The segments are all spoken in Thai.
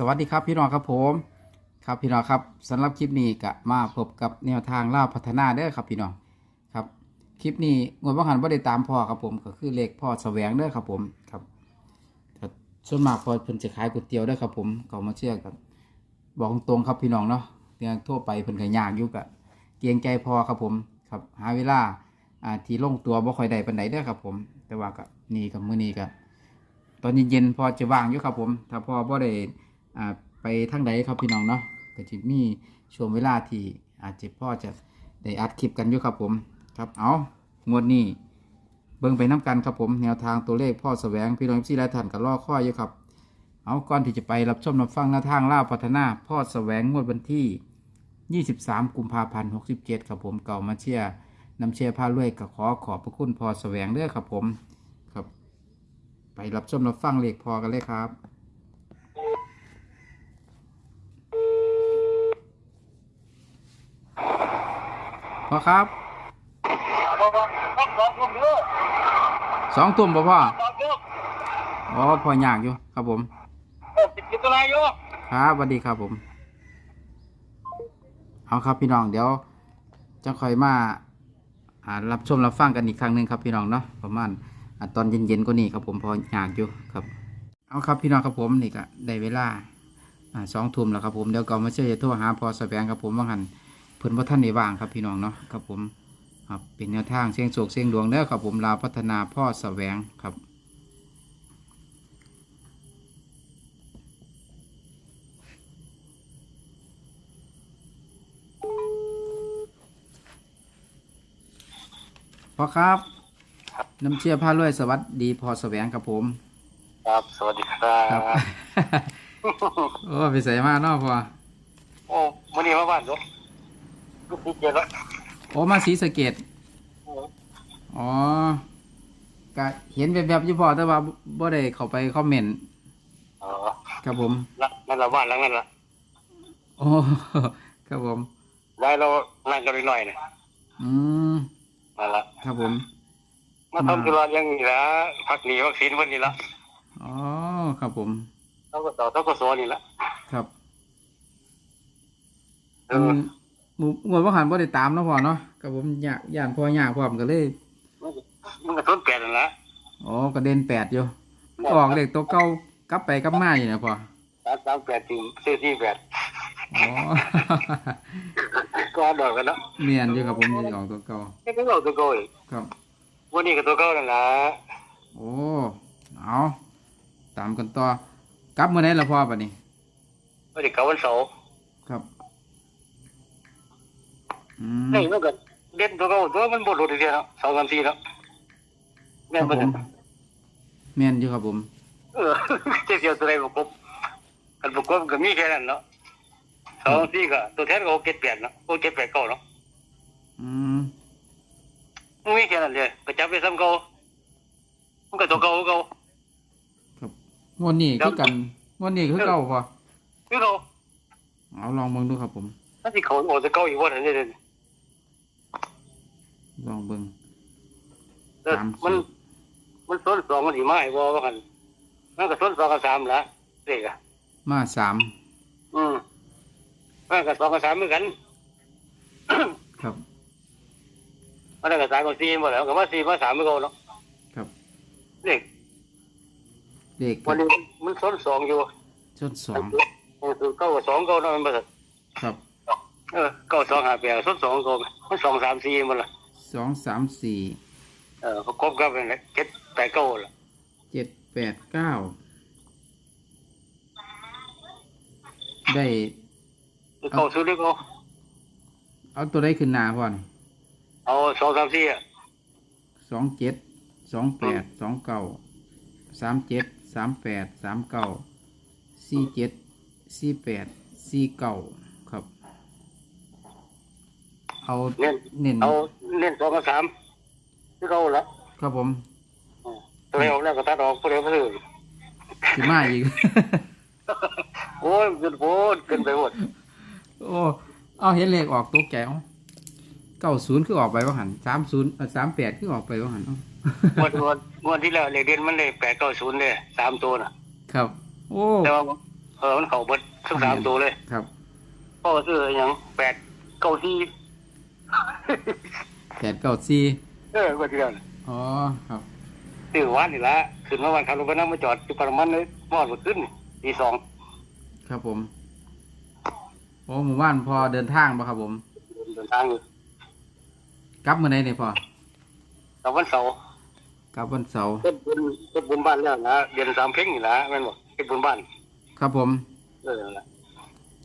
สวัสดีครับพี่น้องครับผมครับพี่น้องครับสำหรับคลิปนี้ก็มาพบกับแนวทางล่าพัฒนาเด้อครับพี่น้องครับคลิปนี้งวดว่หันว่าได้ตามพ่อครับผมก็คือเลขพ่อแสวงเด้อครับผมครับส่วนมากพอเพิ่นจะขายก๋วยเตี๋ยวเด้อครับผมก็มาเชื่อกันบอกตรงครับพี่น้องเนาะเรื่องทั่วไปเพิ่นก็ยากอยู่กะเกรงใจพอครับผมครับหาเวลาอ่าที่ลงตัวบ่ค่อยได้ปานใดเด้อครับผม แต่ว่าก็นี่กับมื้อนี้ก็ตอนเย็นๆพอจะว่างอยู่ครับผม ถ้าพอบ่ได้ อ่าไปทางใดครับพี่น้องเนาะก็จะมีช่วงเวลาที่อาจจะพ่อจะได้อัดคลิปกันอยู่ครับผมครับเอางวดนี้เบิ่งไปน้กันครับผมแนวทางตัวเลขพ่อแสวงพี่น้องที่หลายท่านก็รอข้ออยู่ครับ เอาก่อนที่จะไปรับชมรับฟังแนวทางล่าพัฒนา พ่อแสวงงวดวันที่ 23 กุมภาพันธ์67ครับผมเก่ามาเชียร์นำเชียร์พาลุยก็ขอขอบพระคุณพ่อแสวงเด้อครับผมครับ ไปรับชมรับฟังเลขพอกันเลยครับ พ่อครับสองตุ่มบ่พ่ออ๋อพ่อยากอยู่ครับผมติดกินตัวอะไรอยู่ครับสวัสดีครับผม เอาครับพี่น้องเดี๋ยวจะคอยมาอ่ารับชมรับฟังกันอีกครั้งหนึ่งครับพี่น้องเนาะประมาณอ่าตอนเย็นๆก็นี่ครับผมพออยากอยู่ครับ เอาครับพี่น้องครับผมนี่ก็ได้เวลาอ่าสองทุ่มแล้วครับผมเดี๋ยวก็มาเชื่อจะโทรหาพอสแสวงครับผมว่าหัน เพิ่นว่าท่านได้ว่างครับพี่น้องเนาะครับผมครับเป็นแนวทางเสียงโศกเสียงดวงเด้อครับผมลาวพัฒนาพ่อแสวงครับพอครับน้ำเชื่อผ้ารวยสวัสดีพอแสวงครับผม ครับ สวัสดีครัครับบโอ้ไปใส่มาเนาะพอโอ้วันนี้มาบ้าน ลูกลูกพี่เจแล้วโอ้มาสีสะเกตอ๋อก็เห็นแบบๆอยู่พอแต่ว่าบ่ได้เข้าไปคอมเมนต์อ๋อครับผมละนั่นละบ้านหลังนั้นละโอ้ครับผมได้เรานั่งกันหน่อยๆนะอืมนั่นละครับผม มาทำธุระอยังนี้ละพักหนีวัคซีนวันนี้ละอ๋อครับผมต้องก็ต่อต้องก็สอนนี่ละครับเออันอ หมู่งวดว่าหันบ่ได้ตามเนาะพอเนาะครับผมอยากย่านพอยากพร้อมก็เลยมันก็ต้นแปดนั่นละอ๋อกระเด็นแปดอยู่ออกเลขตัวเก่ากลับไปกลับมาอยู่นะพอสามสามแปดถึงสี่สี่แปดอ๋อก็ดอกกันแล้วเมียนอยู่ครับผมจะออกตัวเก่านี่ก็เอาตัวเก่าอีกครับวันนี้ก็ตัวเก่านั่นละโอ้เอาตามกันต่อกลับเมื่อไหร่ละพ่อปะนี่วันนี้เก่าวันเสาร์ ครับ อืม นี่มันก็เด่นตัวเก่าตัวมันบดหลุดอีกทีแล้วสองสามสี่แล้วคแม่รันบบ่ผทัมนเมียนอยู่ครับผม เออเจ๊เสียวตัวใดประกบกันประกบก็มีแค่นั้นเนาะสองสี่ก็ตัวแทนก็โอเก็ดแปดเนาะโอเก็ดแปดเก้าเนาะอืมมันมีแค่นั้นเลยก็จับไปซ้ำเก่ามันก็ตัวเก่าเก่าครับงวดนี้คือกันงวดนี้คือเก่าพอคือเก่าเอาลองเบิ่งดูครับผมถ้าที่เขาโอ้จะเก่าอีกวันนี้เลย ลองเบิ่งแต่สามมันสี่มันส้นสองมันถีมาให้บ่ว่ากันมันก็ส้นสองกับสามละเด็กอะ มาสามอืมมันก็สองกับสามเหมือนกัน ครับ มันก็สามกับสี่หมดแล้วก็มาสี่มาสามไม่เก่าเนาะครับ เด็กเลขวันนี้มันส้นสองอยู่ชนสองเออเก้ากับสองเก้าเนาะมันบ่ครับ เออเก้าสองห้าแปดส้นสองเก้ามันสองสามสี่หมดละ สองสามสี่เออประกบกันเป็นเจ็ดแปดเก้าละเจ็ดแปดเก้าได้ เก้าสุดเลยเก้าเอาตัวได้ขึ้นหนาพ่อนี่เอาสองสามสี่อะสองเจ็ดสองแปดสองเก้าสามเจ็ดสามแปดสามเก้าสี่เจ็ดสี่แปดสี่เก้าครับ เอาเน้นเน้นเอาเน้นสองกับสามที่เก้าละครับผมตัวไหนออกแล้วก็ตัดออกตัวไหนก็ถือสิมาอีกโอ้ยเกินโพดเกินไปหมดโอ้เอาเห็นเลขออกตัวแก้วเก้าศูนย์คือออกไปว่าหันสามศูนย์สามแปดคือออกไปว่าหันเอ้างวดงวดงวดที่แล้วเลขเด่นมันเลยแปดเก้าศูนย์เลยสามตัวน่ะ ครับ โอ้แต่ว่าเออมันเข้าเบิดทั้งสามตัวเลย ครับพ่อซื้ออหยังแปดเก้าสี่ แปดเก้าสี่เออว่าที่นั่นอ๋อครับซื้อวันนี่ละขึ้นมาวันขับรถไปนั่งมาจอดที่ปรมันเลยมอดมาขึ้นตีสองครับผมโอ้หมู่บ้านพอเดินทางป่ะครับผมเดินทางอยู่กลับเมื่อไหร่เนี่ยพอแต่วันเสาร์กลับวันเสาร์เฮ็ดบุญเฮ็ดบุญบ้านแล้วนะเดือนสามเพ่งนี่ละแม่นบอกเฮ็ดบุญบ้านครับผม เออนั่นล่ะ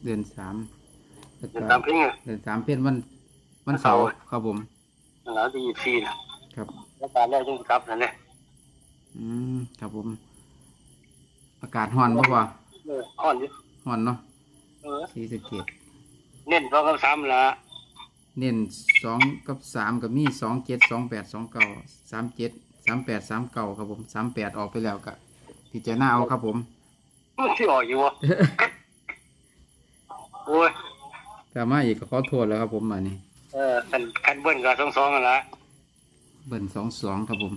เดือนสามแล้วเดือนก็สามเพ่งเนี่ยเดือนสามเป็นวัน วันเสาร์วันเสาร์ครับผมนั่นแหละที่ยี่สิบสี่นะครับแล้วการแรกจึงกลับนั่นแหละอืมครับผม อากาศร้อนป่ะพอเอออ่อนอยู่ร้อนเนาะเออสีสะเกตเน้นสองกับสามละเน้นสองกับสามกับมีสองเจ็ดสองแปดสองเก้าสามเจ็ดสามแปดสามเก้าครับผมสามแปดออกไปแล้วก็พิจารณาเอาครับผมมันที่ออกอยู่วะโอ้ยกลับมาอีกก็ขอโทษแล้วครับผมมานี่ เออคันคันเบิ้ลกับสองสองกันละเบิ้ลสองสองครับผม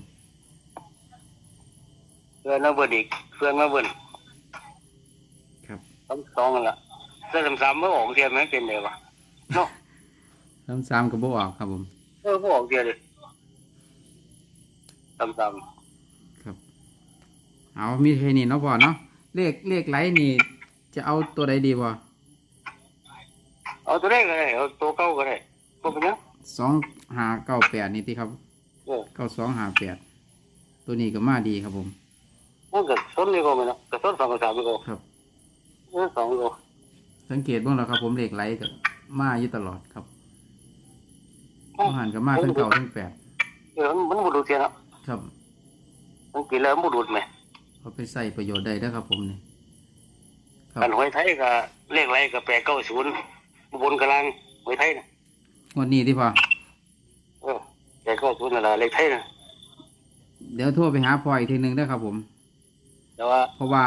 เพื่อนมาเบิ้ลอีกเพื่อนมาเบิ้ลครับสองสองกันละเสื้อสามๆเมื่อออกเทียนไหมเป็นเลยวะเนาะสามสามก็บ่ออกครับผมเออเมื่อออกเทียนเลยสามสามครับ เอามีแค่นี้เนาะพ่อเนาะเลขเลขไหลนี่ จะเอาตัวใดดีพ่อเอาตัวเลขก็ได้เอาตัวเก้าก็ได้ พวกนี้สองหาเก้าแปดนี่ที่ครับเออเก้าสองหาแปดตัวนี้ก็มาดีครับผมมันก็ต้นนี่ก็ไม่เนาะก็ต้นสองกับสามนี่ก็ครับ เออสองก็สังเกตเบ้างแล้วครับ ผมเลขไหลก็มาอยู่ตลอดครับอาหารก็มาทั้งเก่าทั้งแปดเออมันมันบุรุษเทียนเนาะครับมันกินแล้วมันบุรุษไหมเขาไปใส่ประโยชน์ได้เด้อครับผมนี่ครับ กันหวยไทยก็เลขไรก็แปดเก้าศูนย์บนกลางหวยไทยนะ งวันนี้ที่พ่อเออแปดเก้าศูนย์นั่นแหละเลขไทยนะเดี๋ยวโทรไปหาพ่ออีกทีหนึงเด้อครับผม แต่ว่าเพราะว่า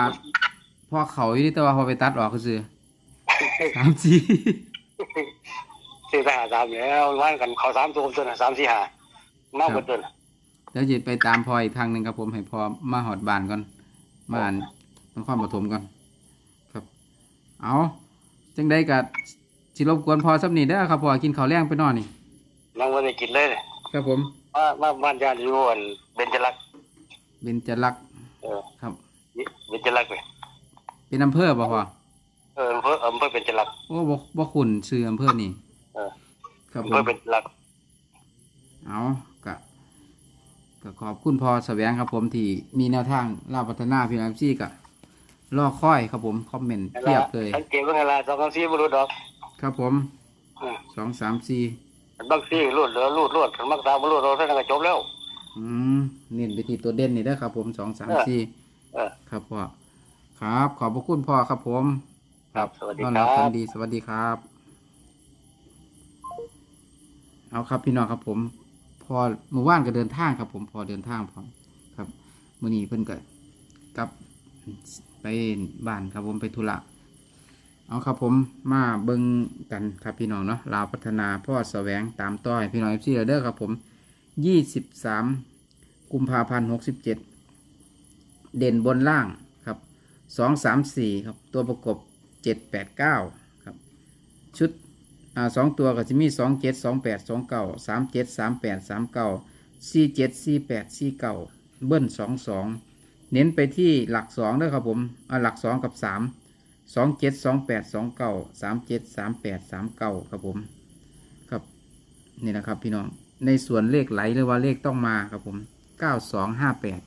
พ่อเขาอยู่นี่แต่ว่าพอไปตัดออกก็คือสามสี่ สี่ไปหาสามแล้ววันกันเขาสามตัวตัวน่ะสามสี่หามากกว่าตัวน่ะเดี๋ยวจะไปตามพ่ออีกทางหนึ่งครับผมให้พ่อมาหอดบานก่อนมาอ่านต้องความปฐมก่อนครับ เอาจังได้กับ สิรบกวนพ่อสับนี่เด้อครับพ่อกินข้าวแรงไปนอนนี่นั่งวันนี้กินเลยเลยครับผมมามาบ้านญาติอยู่อันเบญจรักษ์เบญจรักษ์เออครับ เบญจรักษ์เลยเป็นอำเภอบ่พ่อเอออำเภออำเภอเบญจรักษ์โอ้บ่บ่ขุนชื่ออำเภอนี่เออครับอำผเภอมเบญจรักษ์เอากะก็ขอบคุณพ่อแสวงครับผมที่มีแนวทางเล่าพัฒนาพี่น้องซี่กะรอค่อยครับผมคอมเมนต์เทียบเลยสังเกตว่าไงล่ะสองสามสี่บุรุษดอก ครับผมอืมสองสามสี่บางสี่รูดเหลือรูดรูดมักตามบุรุษเราเท่านั้นก็จบแล้ว อืมเน้นไปที่ตัวเด่นนี่เด้อครับผมสองสามสี่เออ ครับพ่อครับ ขอบพระคุณพ่อครับผมครับสวัสดีต้อนครัรับบฝับนดีสวัสดีครับ เอาครับพี่น้องครับผม พอเมื่อวานก็เดินทางครับ ผมพอเดินทางพร้อมครับมื่อนี้เพิ่นก็กลับไปบ้านครับผมไปธุระ เอาครับผมมาเบิ่งกันครับพี่น้องเนาะลาวพัฒนาพ่อแสวงตามต้อยพี่น้องเอฟซีเด้อครับผมยี่สิบสามกุมภาพันธ์หกสิบเจ็ดเด่นบนล่างครับสองสามสี่ครับตัวประกบเจ็ดแปดเก้าครับชุดอ่าสองตัวก็จะมีสองเจ็ดสองแปดสองเก้าสามเจ็ดสามแปดสามเก้าสี่เจ็ดสี่แปดสี่เก้าเบิ้ลสองสองเน้นไปที่หลักสองด้วยครับผมอ่าหลักสองกับสาม สองเจ็ดสองแปดสองเก้าสามเจ็ดสามแปดสามเก้าครับผมครับนี่นะครับพี่น้องในส่วนเลขไหลหรือว่าเลขต้องมาครับผมเก้าสองห้าแปด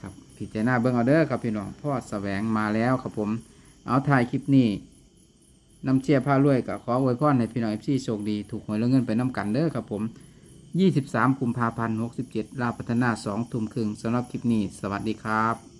ครับพิจารณาเบิ้งเอาเด้อครับพี่น้องพ่อแสวงมาแล้วครับผมเอาถ่ายคลิปนี้น้ำเชียร์ผ้ารวยกับขออวยพรให้พี่น้องเอฟซีโชคดีถูกหวยแล้วเงินไปน้ำกันเด้อครับผม23กุมภาพันธ์67ลาพัฒนา2ทุ่มครึ่งสำหรับคลิปนี้ สวัสดีครับ